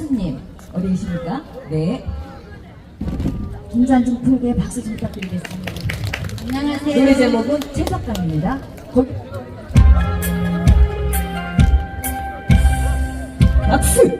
박순님 어디 계십니까? 네. 긴장 좀 풀게 박수 좀 부탁드리겠습니다. 안녕하세요. 노래 제목은 채석강입니다. 박수! 박수!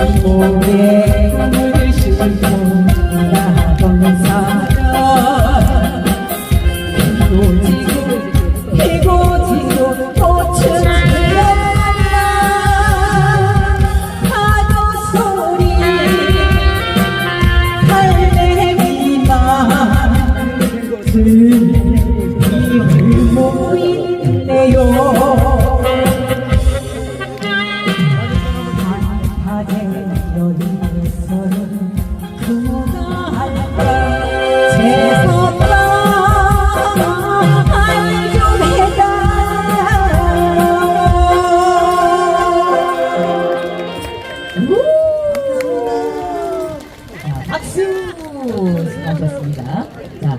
달려오니 죄송하오며 기모에 싣고 나던 사람 피고 지고 피고 지고 꽃은 피었나 파도 소리 할매미만 들리고 모인 박수 수고하셨습니다. 자.